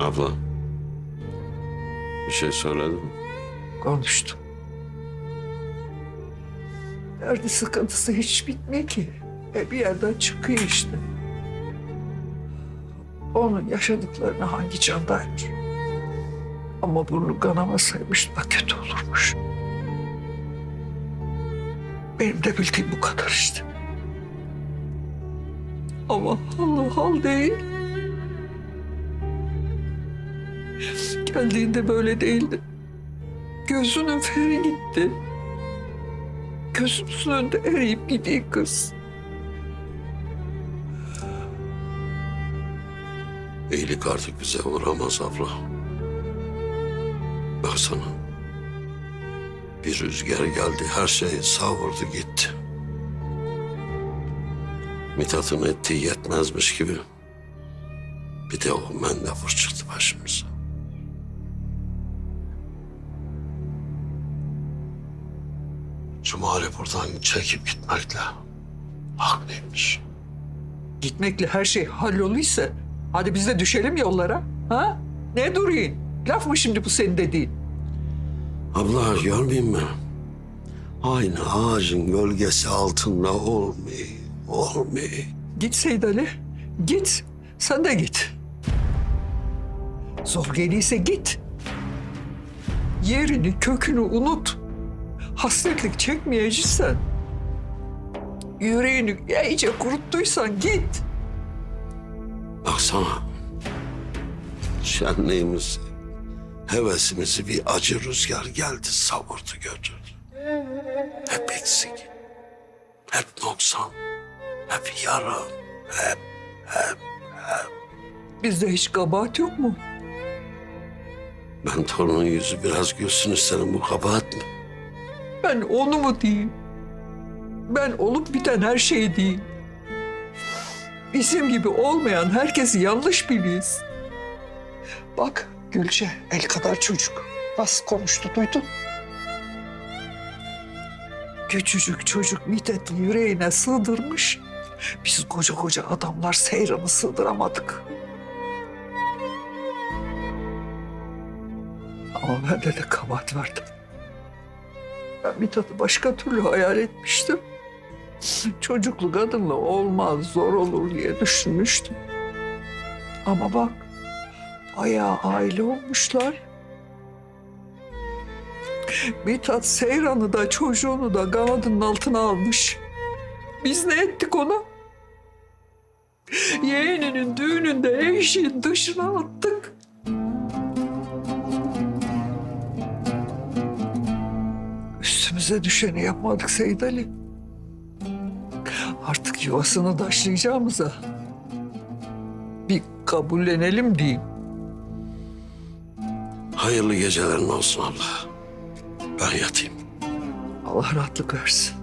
Abla. Bir şey söyledin mi? Konuştum. Derdi sıkıntısı hiç bitmiyor ki. E bir yerden çıkıyor işte. Onun yaşadıklarını hangi can dayanır? Ama burnu kanamasaymış daha kötü olurmuş. Benim de bildiğim bu kadar işte. Ama Allah hal değil. Geldiğinde böyle değildi. Gözünün feri gitti. Gözümüzün önünde eriyip gidiyor kız. İyilik artık bize uğramaz abla. Baksana. Bir rüzgar geldi, her şeyi savurdu gitti. Mithat'ın ettiği yetmezmiş gibi. Bir de o mendebur çıktı başımıza. Cumali buradan çekip gitmekle haklıymış. Gitmekle her şey halloluysa hadi biz de düşelim yollara. Ha? Ne durayım? Laf mı şimdi bu senin dediğin? Abla görmeyeyim mi? Aynı ağacın gölgesi altında olmuyor, olmuyor. Git Seyit Ali. Git. Sen de git. Zor geliyse git. Yerini, kökünü unut. Hasretlik çekmeyeceksen. Yüreğini iyice kuruttuysan git. Baksana. Şenliğimizi, hevesimizi bir acı rüzgar geldi savurdu götürdü. Hep eksik. Hep noksan. Hep yara. Hep, hep. Bizde hiç kabahat yok mu? Ben torunun yüzü biraz gülsün isterim bu kabahat mi? Ben onu mu diyeyim? Ben olup biten her şeyi diyeyim. Bizim gibi olmayan herkesi yanlış biliyiz. Bak Gülce el kadar çocuk. Nasıl konuştu duydun? Küçücük çocuk Mithat'ın yüreğine sığdırmış. Biz koca koca adamlar Seyran'ı sığdıramadık. Ama bende de kabahat vardı. Ben Mithat'ı başka türlü hayal etmiştim. Çocuklu kadınla olmaz, zor olur diye düşünmüştüm. Ama bak, bayağı aile olmuşlar. Mithat Seyran'ı da çocuğunu da kanadının altına almış. Biz ne ettik ona? Yeğeninin düğününde eşiğin dışına attık. Üstümüze düşeni yapmadık Seyit Ali. Artık yuvasını taşlayacağımıza bir kabullenelim diyeyim. Hayırlı gecelerin olsun abla. Ben yatayım. Allah rahatlık versin.